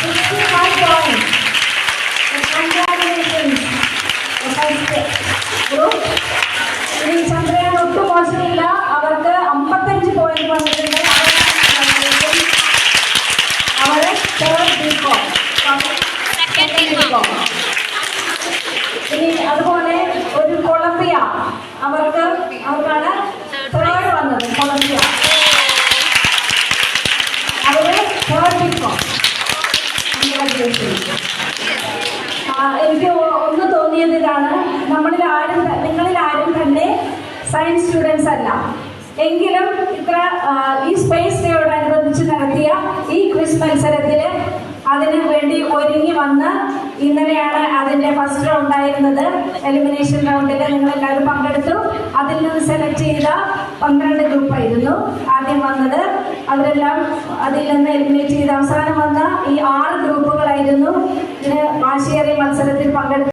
point. Congratulations. The first group. ഇനി ചന്ദ്രയാൻ ഒട്ടും മോശമില്ല അവർക്ക് അമ്പത്തഞ്ച് പോയിന്റ് വന്നിട്ടുണ്ട് അവർ തേർഡ് ബികോം ഇനി അതുപോലെ ഒരു കൊളംബിയ അവർക്ക് അവർക്കാണ് തേർഡ് വന്നത് കൊളംബിയ അവർ തേർഡ് ബികോം എനിക്ക് ഒന്ന് തോന്നിയത് ഇതാണ് നമ്മളിൽ ആരും നിങ്ങളിൽ ആരും തന്നെ സയൻസ് സ്റ്റുഡൻസ് അല്ല. എങ്കിലും ഇത്ര ഈ സ്പേസ് ഡേയോടനുബന്ധിച്ച് നടത്തിയ ഈ ക്വിസ് മത്സരത്തിൽ അതിനു വേണ്ടി ഒരുങ്ങി വന്ന് ഇന്നലെയാണ് അതിന്റെ ഫസ്റ്റ് റൗണ്ട് ആയിരുന്നത്. എലിമിനേഷൻ റൗണ്ടിൽ നിങ്ങൾ എല്ലാവരും പങ്കെടുത്തു. അതിൽ നിന്ന് സെലക്ട് ചെയ്ത പന്ത്രണ്ട് ഗ്രൂപ്പായിരുന്നു ആദ്യം വന്നത്. അവരെല്ലാം അതിൽ നിന്ന് എലിമിനേറ്റ് ചെയ്ത് അവസാനം വന്ന ഈ ആറ് ഗ്രൂപ്പുകളായിരുന്നു ഇതിന് വാശിയേറിയ മത്സരത്തിൽ പങ്കെടുത്തു